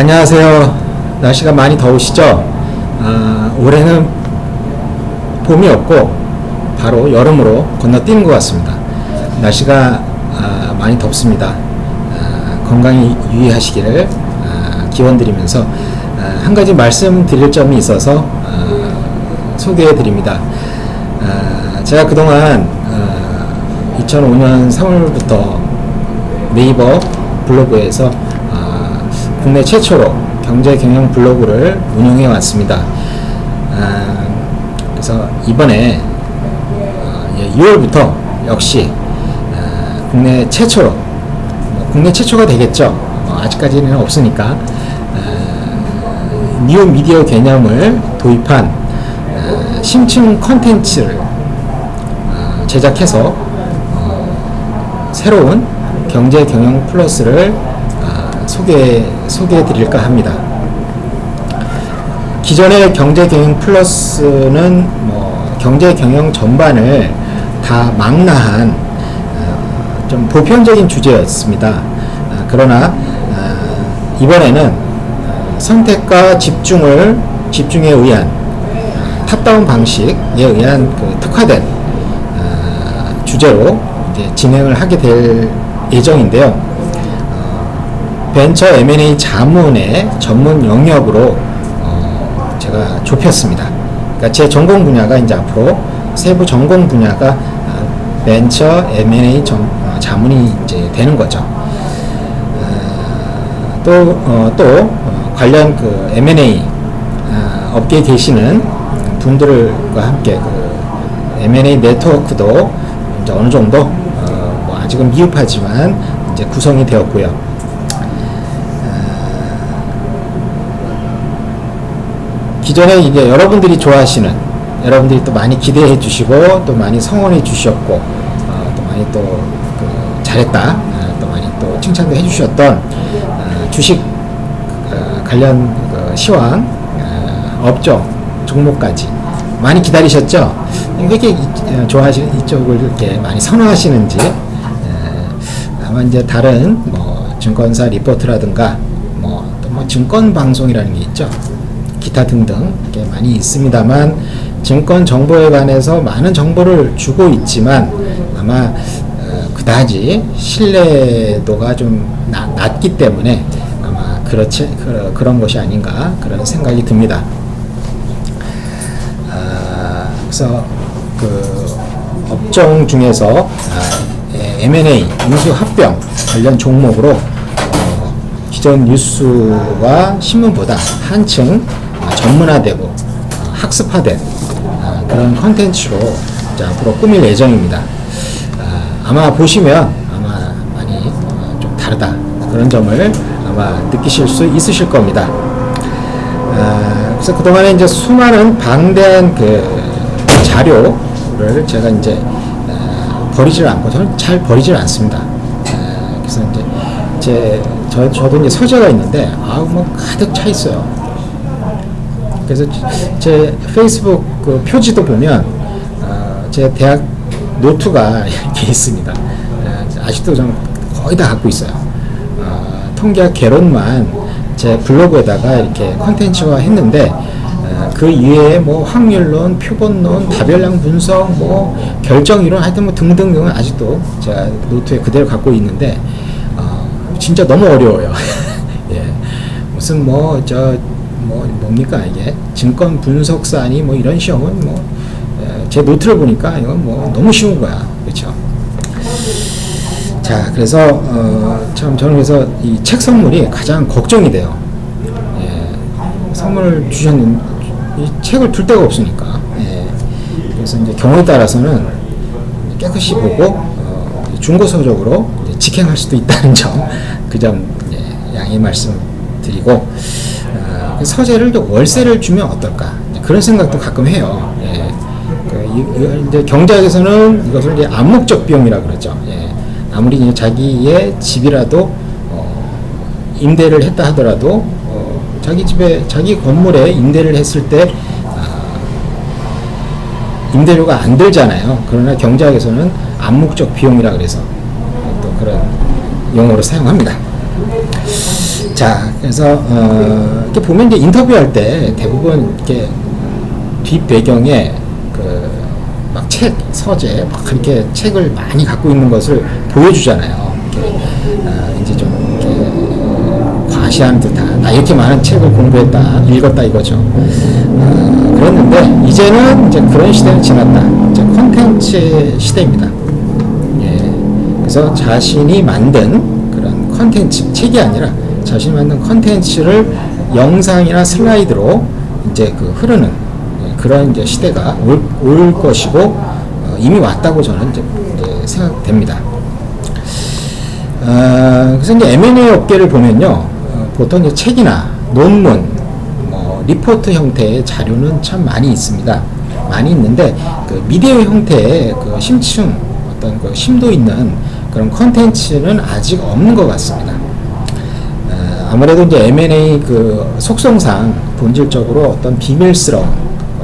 안녕하세요. 날씨가 많이 더우시죠? 아, 올해는 봄이 없고 바로 여름으로 건너뛰는 것 같습니다. 날씨가 아, 많이 덥습니다. 아, 건강히 유의하시기를 아, 기원드리면서 아, 한 가지 말씀드릴 점이 있어서 아, 소개해 드립니다. 아, 제가 그동안 아, 2005년 3월부터 네이버 블로그에서 아, 국내 최초로 경제 경영 블로그를 운영해 왔습니다. 아, 그래서 이번에 어, 6월부터 역시 아, 국내 최초로 뭐 국내 최초가 되겠죠. 어, 아직까지는 없으니까 아, 뉴 미디어 개념을 도입한 아, 심층 컨텐츠를 아, 제작해서 어, 새로운 경제 경영 플러스를 아, 소개 소개해 드릴까 합니다. 기존의 경제 경영 플러스는 뭐 경제 경영 전반을 다 망라한 어, 좀 보편적인 주제였습니다. 아, 그러나 아, 이번에는 어, 선택과 집중을 집중에 의한 아, 탑다운 방식에 의한 그 특화된 아, 주제로 진행을 하게 될 예정인데요. 어, 벤처 M&A 자문의 전문 영역으로 어, 제가 좁혔습니다. 그러니까 제 전공 분야가 이제 앞으로 세부 전공 분야가 아, 벤처 M&A 전, 어, 자문이 이제 되는 거죠. 아, 또, 어, 또 어, 관련 그 M&A 아, 업계에 계시는 분들과 함께 그 M&A 네트워크도 이제 어느 정도 어, 뭐 아직은 미흡하지만 이제 구성이 되었고요. 기존에 이제 여러분들이 좋아하시는 여러분들이 또 많이 기대해 주시고 또 많이 성원해 주셨고 어, 또 많이 또 그 잘했다 어, 또 많이 또 칭찬도 해 주셨던 어, 주식 어, 관련 그 시황 어, 업종 종목까지 많이 기다리셨죠? 왜 이렇게 이- 어, 좋아하시는 이쪽을 이렇게 많이 선호하시는지 어, 아마 이제 다른 뭐 증권사 리포트라든가 뭐 또 뭐 증권 방송이라는 게 있죠. 기타 등등 많이 있습니다만 증권 정보에 관해서 많은 정보를 주고 있지만 아마 어, 그다지 신뢰도가 좀 나- 낮기 때문에 아마 그렇지 그, 그런 것이 아닌가 그런 생각이 듭니다. 아, 그래서 그 업종 중에서 아, 에, M&A 인수 합병 관련 종목으로 어, 기존 뉴스와 신문보다 한층 아, 전문화되고 어, 학습화된 아, 그런 컨텐츠로 앞으로 꾸밀 예정입니다. 아, 아마 보시면 아마 많이 어, 좀 다르다 그런 점을 아마 느끼실 수 있으실 겁니다. 아, 그래서 그동안에 이제 수많은 방대한 그 자료를 제가 이제 아, 버리질 않고 저는 잘 버리질 않습니다. 아, 그래서 이제 제 저, 저도 이제 서재가 있는데 아우 뭐 가득 차 있어요. 그래서 제 페이스북 그 표지도 보면 어, 제 대학 노트가 이렇게 있습니다. 어, 아직도 저는 거의 다 갖고 있어요. 어, 통계학 개론만 제 블로그에다가 이렇게 컨텐츠화 했는데 어, 그 이외에 뭐 확률론, 표본론, 다별량 분석, 뭐 결정 이론 하여튼 뭐 등등등은 아직도 제가 노트에 그대로 갖고 있는데 어, 진짜 너무 어려워요. 예. 무슨 뭐저 뭐 뭡니까 이게 증권 분석사니 뭐 이런 시험은 뭐 제 노트를 보니까 이건 뭐 너무 쉬운 거야 그렇죠 자 그래서 어, 참 저는 그래서 이 책 선물이 가장 걱정이 돼요 예. 선물을 주셨는 이 책을 둘 데가 없으니까 예. 그래서 이제 경우에 따라서는 깨끗이 보고 어, 중고 서적으로 이제 직행할 수도 있다는 점 그점 예, 양해 말씀드리고 서재를 또 월세를 주면 어떨까 그런 생각도 가끔 해요. 예. 그 이제 경제학에서는 이것을 이제 암묵적 비용이라 그러죠. 예. 아무리 자기의 집이라도 어, 임대를 했다 하더라도 어, 자기 집에 자기 건물에 임대를 했을 때 아, 임대료가 안 들잖아요. 그러나 경제학에서는 암묵적 비용이라 그래서 또 그런 용어로 사용합니다. 자, 그래서 어, 이렇게 보면 이제 인터뷰할 때 대부분 이렇게 뒷 배경에 그 막 책, 서재, 막 그렇게 책을 많이 갖고 있는 것을 보여주잖아요. 이렇게, 어, 이제 좀 이렇게 과시한 듯한, 나 이렇게 많은 책을 공부했다, 읽었다 이거죠. 어, 그랬는데 이제는 이제 그런 시대는 지났다. 이제 콘텐츠 시대입니다. 예. 그래서 자신이 만든 그런 컨텐츠, 책이 아니라 자신이 만든 컨텐츠를 영상이나 슬라이드로 이제 그 흐르는 예, 그런 이제 시대가 올, 올 것이고 어, 이미 왔다고 저는 이제, 이제 생각됩니다. 어, 그래서 이제 M&A 업계를 보면요, 어, 보통 이제 책이나 논문, 뭐 리포트 형태의 자료는 참 많이 있습니다. 많이 있는데 그 미디어 형태의 그 심층 어떤 그 심도 있는 그런 컨텐츠는 아직 없는 것 같습니다. 어, 아무래도 이제 M&A 그 속성상 본질적으로 어떤 비밀스러운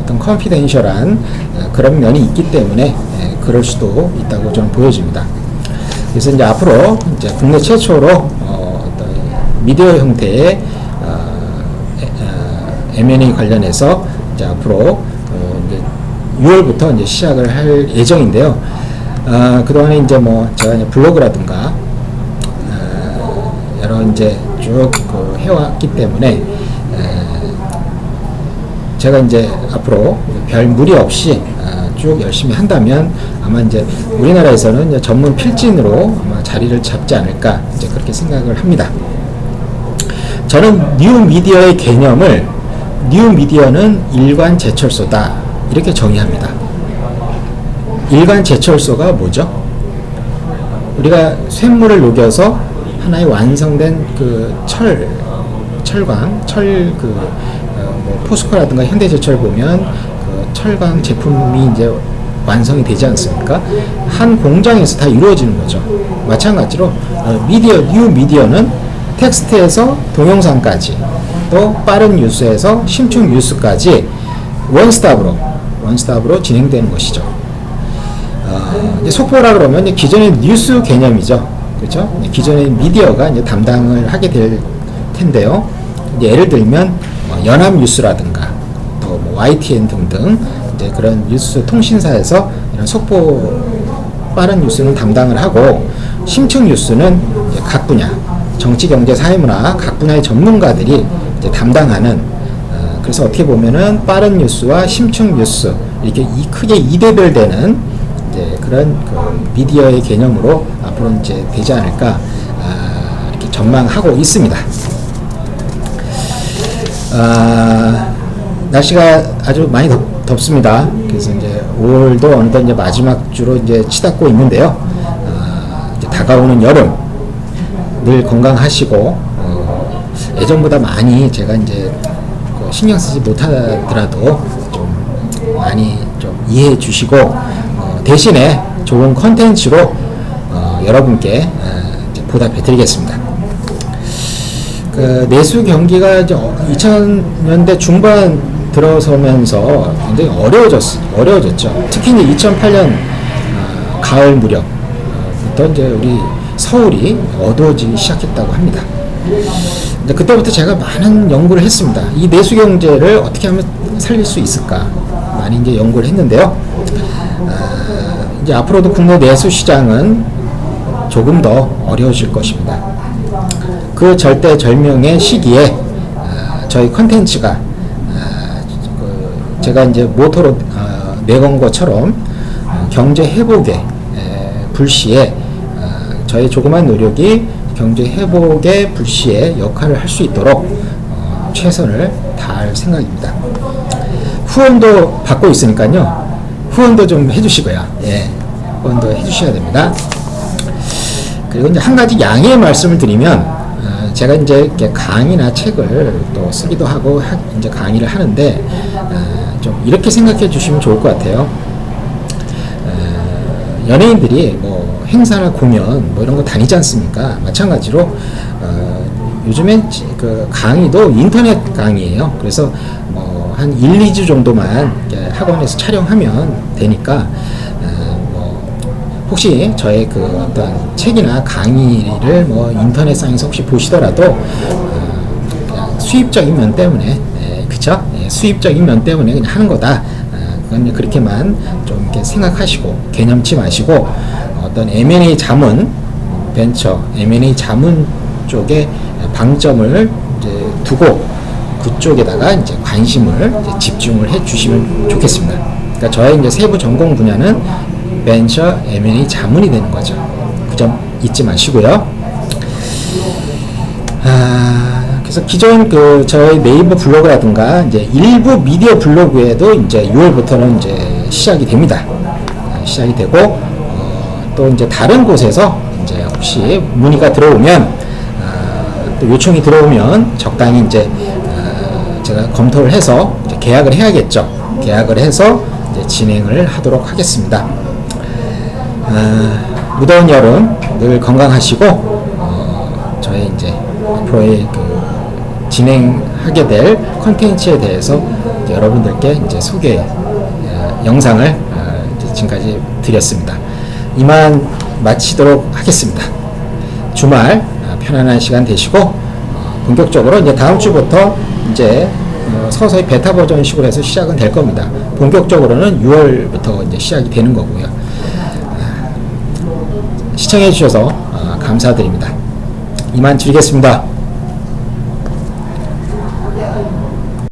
어떤 컨피덴셜한 어, 그런 면이 있기 때문에 예, 그럴 수도 있다고 저는 보여집니다. 그래서 이제 앞으로 이제 국내 최초로 어, 어떤 미디어 형태의 어, M&A 관련해서 이제 앞으로 어, 이제 6월부터 이제 시작을 할 예정인데요. 어, 그동안에 이제 뭐 제가 이제 블로그라든가 이제 쭉 그 해왔기 때문에 에, 제가 이제 앞으로 별 무리 없이 아, 쭉 열심히 한다면 아마 이제 우리나라에서는 이제 전문 필진으로 아마 자리를 잡지 않을까 이제 그렇게 생각을 합니다. 저는 뉴 미디어의 개념을 뉴 미디어는 일관 제철소다 이렇게 정의합니다. 일관 제철소가 뭐죠? 우리가 쇳물을 녹여서 하나의 완성된 그 철, 철광, 철 그, 어, 뭐 포스코라든가 현대제철 보면 그 철광 제품이 이제 완성이 되지 않습니까? 한 공장에서 다 이루어지는 거죠. 마찬가지로 어, 미디어, 뉴 미디어는 텍스트에서 동영상까지 또 빠른 뉴스에서 심층 뉴스까지 원스톱으로 원스톱으로 진행되는 것이죠. 어, 속보라 그러면 기존의 뉴스 개념이죠. 그렇죠? 기존의 미디어가 이제 담당을 하게 될 텐데요. 예를 들면 뭐 연합뉴스라든가 또 뭐 YTN 등등 이제 그런 뉴스 통신사에서 이런 속보 빠른 뉴스는 담당을 하고 심층 뉴스는 각 분야 정치, 경제, 사회문화 각 분야의 전문가들이 이제 담당하는 어, 그래서 어떻게 보면은 빠른 뉴스와 심층 뉴스 이렇게 이 크게 이대별되는 이제 그런 그 미디어의 개념으로 앞으로 이제 되지 않을까 아, 이렇게 전망하고 있습니다. 아, 날씨가 아주 많이 덥, 덥습니다. 그래서 이제 5월도 어느덧 이제 마지막 주로 이제 치닫고 있는데요. 아, 이제 다가오는 여름 늘 건강하시고 어, 예전보다 많이 제가 이제 그 신경 쓰지 못하더라도 좀 많이 좀 이해해 주시고 어, 대신에 좋은 컨텐츠로 어, 여러분께 어, 보답해 드리겠습니다. 그 내수 경기가 이제 2000년대 중반 들어서면서 굉장히 어려워졌 어려워졌죠. 특히 이제 2008년 어, 가을 무렵부터 이제 우리 서울이 어두워지기 시작했다고 합니다. 근데 그때부터 제가 많은 연구를 했습니다. 이 내수 경제를 어떻게 하면 살릴 수 있을까 많이 이제 연구를 했는데요. 아, 이제 앞으로도 국내 내수 시장은 조금 더 어려워질 것입니다. 그 절대절명의 시기에 아, 저희 컨텐츠가 아, 그 제가 이제 모토로 어, 내건 것처럼 어, 경제 회복의 에, 불시에 어, 저희 조그만 노력이 경제 회복의 불시에 역할을 할 수 있도록 어, 최선을 다할 생각입니다. 후원도 받고 있으니까요. 후원도 좀 해주시고요. 예, 후원도 해주셔야 됩니다. 그리고 이제 한 가지 양해의 말씀을 드리면 어, 제가 이제 이렇게 강의나 책을 또 쓰기도 하고 하- 이제 강의를 하는데 어, 좀 이렇게 생각해 주시면 좋을 것 같아요. 어, 연예인들이 뭐 행사나 공연 뭐 이런 거 다니지 않습니까? 마찬가지로 지- 그 강의도 인터넷 강의예요. 그래서 뭐 한 1, 2주 정도만 학원에서 촬영하면 되니까 혹시 저의 그 어떤 책이나 강의를 뭐 인터넷상에서 혹시 보시더라도 어, 수입적인 면 때문에 예, 그쵸? 예, 수입적인 면 때문에 그냥 하는 거다. 아, 그건 그렇게만 좀 이렇게 생각하시고 개념치 마시고 어떤 M&A 자문 벤처 M&A 자문 쪽에 방점을 이제 두고 그쪽에다가 이제 관심을 이제 집중을 해 주시면 좋겠습니다. 그러니까 저의 이제 세부 전공 분야는 벤처 M&A 자문이 되는 거죠. 그 점 잊지 마시고요. 아, 그래서 기존 그 저희 네이버 블로그라든가 이제 일부 미디어 블로그에도 이제 6월부터는 이제 시작이 됩니다. 아, 시작이 되고 어, 또 이제 다른 곳에서 이제 혹시 문의가 들어오면 아, 또 요청이 들어오면 적당히 이제 아, 제가 검토를 해서 계약을 해야겠죠. 계약을 해서 진행을 하도록 하겠습니다. 아, 무더운 여름 늘 건강하시고 어, 저의 이제 앞으로의 그 진행하게 될 컨텐츠에 대해서 이제 여러분들께 이제 소개 어, 영상을 어, 이제 지금까지 드렸습니다. 이만 마치도록 하겠습니다. 주말 어, 편안한 시간 되시고 어, 본격적으로 이제 다음 주부터 이제 어, 서서히 베타 버전식으로 해서 시작은 될 겁니다. 본격적으로는 6월부터 이제 시작이 되는 거고요. 시청해 주셔서 어, 감사드립니다. 이만 드리겠습니다.